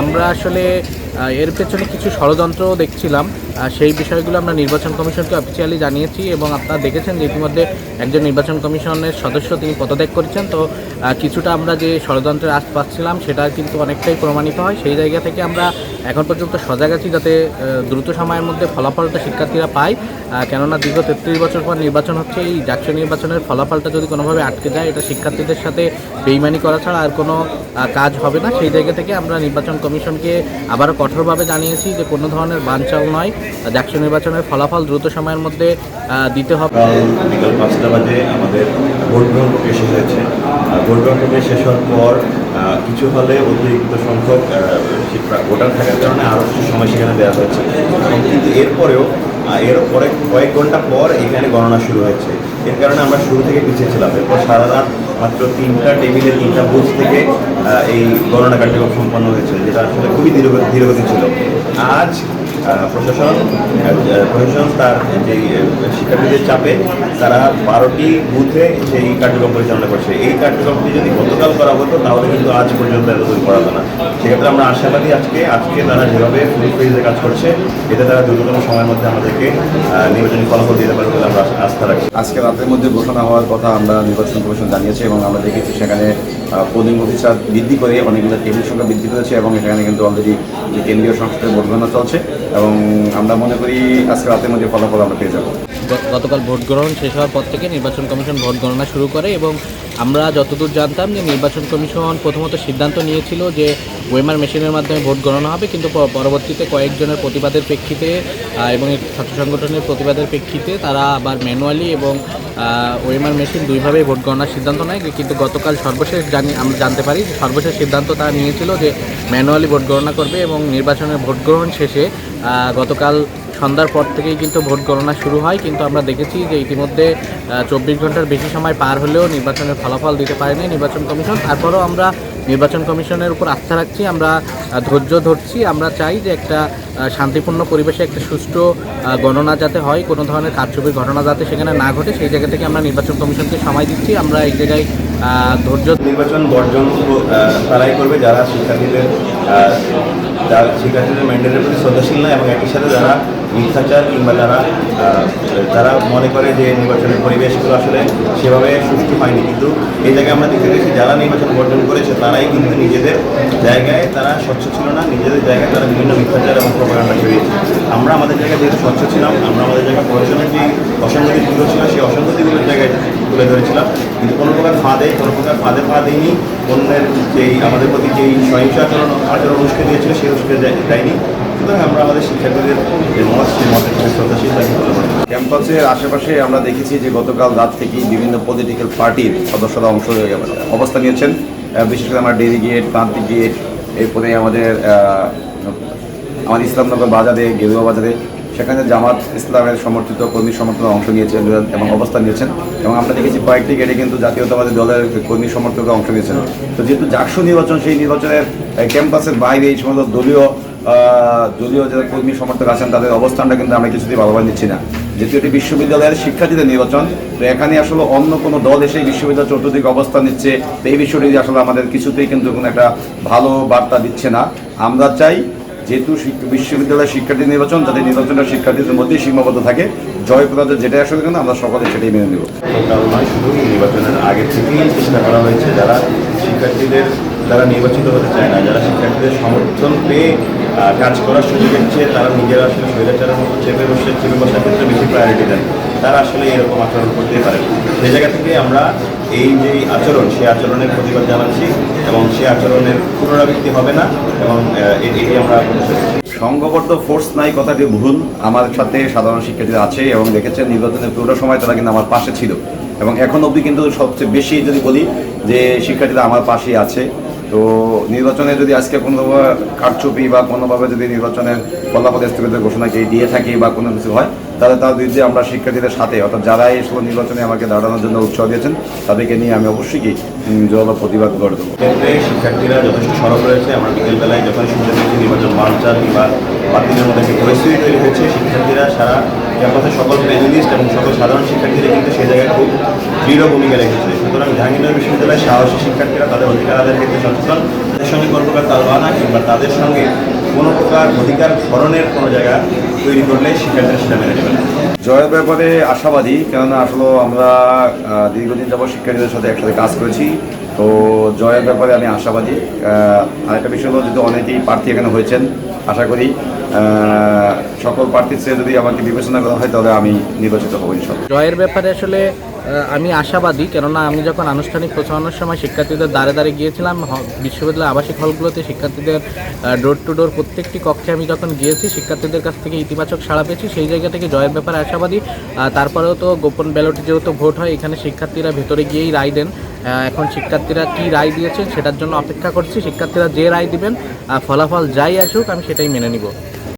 আমরা আসলে এর পেছনে কিছু ষড়যন্ত্রও দেখছিলাম। সেই বিষয়গুলো আমরা নির্বাচন কমিশনকে অফিসিয়ালি জানিয়েছি এবং আপনারা দেখেছেন যে ইতিমধ্যে একজন নির্বাচন কমিশনের সদস্য তিনি পদত্যাগ করেছেন। তো কিছুটা আমরা যে ষড়যন্ত্রের আশ পাচ্ছিলাম সেটা কিন্তু অনেকটাই প্রমাণিত হয়। সেই জায়গা থেকে আমরা এখন পর্যন্ত সজাগ আছি যাতে দ্রুত সময়ের মধ্যে ফলাফলটা শিক্ষার্থীরা পায়। কেননা দীর্ঘ তেত্রিশ বছর পর নির্বাচন হচ্ছে। এই জাতীয় নির্বাচনের ফলাফলটা যদি কোনোভাবে আটকে যায়, এটা শিক্ষার্থীদের সাথে বেইমানি করা ছাড়া আর কোনো কাজ হবে না। সেই জায়গা থেকে আমরা নির্বাচন কমিশনকে আবারও কঠোরভাবে জানিয়েছি যে কোনো ধরনের বানচাল নয়। জাতীয় নির্বাচনের ফলাফল দ্রুত সময়ের মধ্যে দিতে হবে। কাল বিকাল পাঁচটা বাজে আমাদের ভোট গ্রহণ প্রক্রিয়া শেষ হয়েছে। ভোট গ্রহণ প্রক্রিয়া শেষ হওয়ার পর কিছু হলে অতিরিক্ত সংখ্যক ভোটার থাকার কারণে আরও কিছু সময় সেখানে দেওয়া হয়েছে। কিন্তু এরপরেও এর পরে কয়েক ঘণ্টা পর এখানে গণনা শুরু হয়েছে। এর কারণে আমরা শুরু থেকে পিছিয়ে ছিলাম। এরপর সারা রাত মাত্র তিনটা টেবিলে, তিনটা বুথ থেকে এই গণনা কার্যক্রম সম্পন্ন হয়েছে যেটা আসলে খুবই ধীরগতি ছিল। আজ প্রশাসন প্রশাসন তার যে আহ, শিক্ষার্থীদের চাপে তারা বারোটি বুথে সেই কার্যক্রম পরিচালনা করছে। এই কার্যক্রমটি যদি গতকাল করা হতো তাহলে কিন্তু আজ পর্যন্ত এতদূর করা হতো না। সেক্ষেত্রে আমরা আশাবাদী আজকে আজকে তারা যেভাবে ফুল ফেজে কাজ করছে এতে তারা দ্রুততম সময়ের মধ্যে আমাদেরকে নির্বাচনী ফলাফল দিতে পারবে বলে আমরা আস্থা রাখছি। আজকে রাতের মধ্যে ঘোষণা হওয়ার কথা আমরা নির্বাচন কমিশন জানিয়েছি এবং আমরা দেখেছি সেখানে পোলিং অফিসার বৃদ্ধি করে অনেকগুলো টেবিল সংখ্যা বৃদ্ধি করেছে এবং সেখানে কিন্তু অলরেডি যে কেন্দ্রীয় সংসদের ভোট চলছে। এবং আমরা মনে করি আজকে রাতের মধ্যে ফলাফল আমরা পেয়ে যাব। গতকাল ভোট গ্রহণ শেষ হওয়ার পর থেকে নির্বাচন কমিশন ভোট গণনা শুরু করে এবং আমরা যতদূর জানতাম যে নির্বাচন কমিশন প্রথমত সিদ্ধান্ত নিয়েছিল যে ওয়েমার মেশিনের মাধ্যমে ভোট গণনা হবে, কিন্তু পরবর্তীতে কয়েকজনের প্রতিবাদের প্রেক্ষিতে এবং ছাত্র সংগঠনের প্রতিবাদের প্রেক্ষিতে তারা আবার ম্যানুয়ালি এবং ওয়েমার মেশিন দুইভাবেই ভোট গণনার সিদ্ধান্ত নেয়। কিন্তু গতকাল সর্বশেষ জানি আমরা জানতে পারি সর্বশেষ সিদ্ধান্ত তারা নিয়েছিল যে ম্যানুয়ালি ভোট গণনা করবে এবং নির্বাচনের ভোট গ্রহণ শেষে গতকাল সন্ধ্যার পর থেকেই কিন্তু ভোট গণনা শুরু হয়, কিন্তু আমরা দেখেছি যে ইতিমধ্যে চব্বিশ ঘণ্টার বেশি সময় পার হলেও নির্বাচনের ফলাফল দিতে পারেনি নির্বাচন কমিশন। তারপরেও আমরা নির্বাচন কমিশনের উপর আস্থা রাখছি, আমরা ধৈর্য ধরছি, আমরা চাই যে একটা শান্তিপূর্ণ পরিবেশে একটা সুষ্ঠু গণনা যাতে হয়, কোনো ধরনের কারচুপির ঘটনা যাতে সেখানে না ঘটে, সেই জায়গা থেকে আমরা নির্বাচন কমিশনকে সময় দিচ্ছি, আমরা এই জায়গায় ধৈর্য নির্বাচন বর্জন তারাই করবে, যারা শিক্ষার্থীদের শিক্ষার্থীদের ম্যান্ডেটের প্রতি শ্রদ্ধাশীল না এবং একই সাথে যারা মিথ্যাচার কিংবা যারা যারা মনে করে যে নির্বাচনের পরিবেশগুলো আসলে সেভাবে সুষ্ঠু হয়নি। কিন্তু এই জায়গায় আমরা দেখতে পেয়েছি যারা নির্বাচন বর্জন করেছে, তারাই কিন্তু নিজেদের জায়গায় তারা স্বচ্ছ ছিল না, নিজেদের জায়গায় তারা বিভিন্ন মিথ্যাচার এবং প্রকারণা ছড়িয়েছে। আমরা আমাদের জায়গায় যেহেতু স্বচ্ছ ছিলাম, আমরা আমাদের জায়গায় প্রশাসনের যে অসঙ্গতিগুলো ছিল, সেই অসঙ্গতিগুলোর জায়গায় তুলে ধরেছিলাম। কিন্তু ফাঁদে কোনো প্রকার ফাঁদে পা দিইনি অন্যের যেই আমাদের প্রতি যেই সহিংস আচরণ আচরণ উস্কে দিয়েছিল সেই উস্কে দেয়- দেয়নি। সুতরাং আমরা আমাদের শিক্ষার্থীদের মত সেই মতের প্রতি শ্রদ্ধাশীল বলে ক্যাম্পাসের আশেপাশে আমরা দেখেছি যে গতকাল রাত থেকেই বিভিন্ন পলিটিক্যাল পার্টির সদস্যরা অংশ হয়ে অবস্থান নিয়েছেন। বিশেষ করে আমরা ডেরি গেট প্রান্তিক গেট এরপরে আমাদের আমাদের ইসলামনগর বাজারে, গেরুয়া বাজারে সেখানে জামাত ইসলামের সমর্থিত কর্মী সমর্থক অংশ নিয়েছেন এবং অবস্থান নিয়েছেন। এবং আমরা দেখেছি কয়েকটি গেটে কিন্তু জাতীয়তাবাদী দলের কর্মী সমর্থকরা অংশ নিয়েছেন। তো যেহেতু জাকসু নির্বাচন, সেই নির্বাচনের ক্যাম্পাসের বাইরে এই সমস্ত দলীয় দলীয় যারা কর্মী সমর্থক আছেন, তাদের অবস্থানটা কিন্তু আমরা কিছুতেই ভালোভাবে নিচ্ছি না। যেহেতু এটি বিশ্ববিদ্যালয়ের শিক্ষার্থীদের নির্বাচন, তো এখানে আসলে অন্য কোনো দল এসে বিশ্ববিদ্যালয় চতুর্দিকে অবস্থান নিচ্ছে এই বিষয়টি আসলে আমাদের কিছুতেই কিন্তু কোনো একটা ভালো বার্তা দিচ্ছে না। আমরা চাই যেহেতু বিশ্ববিদ্যালয়ের শিক্ষার্থী নির্বাচন, তাদের নির্বাচনটা শিক্ষার্থীদের মধ্যেই সীমাবদ্ধ থাকে। জয় পরাজয় যেটাই আসলে কিন্তু আমরা সকলে সেটাই মেনে নেব। নয়, শুধু নির্বাচনের আগে থেকেই চেষ্টা করা হয়েছে, যারা শিক্ষার্থীদের যারা নির্বাচিত হতে চায় না, যারা শিক্ষার্থীদের সমর্থন পেয়ে কাজ করার সুযোগ চেয়ে তারা নিজেরা আসলে স্বৈরাচারের মতো চেপে বসে চেপে বসার ক্ষেত্রে বেশি প্রায়োরিটি দেন তারা আসলে এরকম আচরণ করতেই পারে। সেই জায়গা থেকে আমরা এই যে আচরণ সে আচরণের প্রতিবাদ জানাচ্ছি এবং সে আচরণের পুনরাবৃত্তি হবে না এবং এটি আমরা সংঘবদ্ধ ফোর্স নাই কথাটি ভুল। আমার সাথে সাধারণ শিক্ষার্থীরা আছে এবং দেখেছেন নির্বাচনের পুরো সময় তারা কিন্তু আমার পাশে ছিল। এবং এখন অবধি কিন্তু সবচেয়ে বেশি যদি বলি যে শিক্ষার্থীরা আমার পাশেই আছে। তো নির্বাচনে যদি আজকে কোনোভাবে কারচুপি বা কোনোভাবে যদি নির্বাচনের ফলাফল স্থগিতের ঘোষণা কেউ দিয়ে থাকি বা কোনো কিছু হয়, তাহলে তার বিরুদ্ধে আমরা শিক্ষার্থীদের সাথে, অর্থাৎ যারা এই সকল নির্বাচনে আমাকে দাঁড়ানোর জন্য উৎসাহ দিয়েছেন, তাদেরকে নিয়ে আমি অবশ্যই কি জোরালো প্রতিবাদ গড়ে দেবো। শিক্ষার্থীরা যথেষ্ট সরব রয়েছে। আমরা বিকেলবেলায় যখন শুনতে পেয়েছি নির্বাচন বানচাল কিংবা বাতিলের মধ্যে একটি পরিস্থিতি তৈরি হয়েছে শিক্ষার্থীরা সারা ক্যাম্পাসের সকল প্যানেলিস্ট এবং সকল সাধারণ শিক্ষার্থীরা কিন্তু সেই জায়গায় খুব দৃঢ় ভূমিকা রেখেছে। সুতরাং জাহাঙ্গীরনগর বিশ্ববিদ্যালয়ের সাহসী শিক্ষার্থীরা তাদের অধিকার আদায়ের ক্ষেত্রে সচেতন। তাদের সঙ্গে কোনো প্রকার তালবানা কিংবা তাদের সঙ্গে কোনো প্রকার অধিকার ধরনের কোনো জায়গা তৈরি করলে শিক্ষার্থীরা সেটা মেনে নেবে না। জয়ের ব্যাপারে আশাবাদী কেননা আসলে আমরা দীর্ঘদিন যাবৎ শিক্ষার্থীদের সাথে একসাথে কাজ করেছি। তো জয়ের ব্যাপারে আমি আশাবাদী। আরেকটা বিষয় হলো যদি অনেকেই প্রার্থী এখানে হয়েছেন আশা করি সকল প্রার্থীর চেয়ে যদি আমাকে বিবেচনা করা হয় তাহলে আমি নির্বাচিত হব জয়ের ব্যাপারে আসলে আমি আশাবাদী, কেননা আমি যখন আনুষ্ঠানিক প্রচারণার সময় শিক্ষার্থীদের দ্বারে দ্বারে গিয়েছিলাম, হ- বিশ্ববিদ্যালয় আবাসিক হলগুলোতে শিক্ষার্থীদের ডোর টু ডোর প্রত্যেকটি কক্ষে আমি যখন গিয়েছি, শিক্ষার্থীদের কাছ থেকে ইতিবাচক সাড়া পেয়েছি। সেই জায়গা থেকে জয়ের ব্যাপারে আশাবাদী। তারপরেও তো গোপন ব্যালটে যেহেতু ভোট হয়, এখানে শিক্ষার্থীরা ভেতরে গিয়েই রায় দেন। এখন শিক্ষার্থীরা কি রায় দিয়েছেন সেটার জন্য অপেক্ষা করছি। শিক্ষার্থীরা যে রায় দিবেন ফলাফল যাই আসুক, আমি সেটাই মেনে নিব।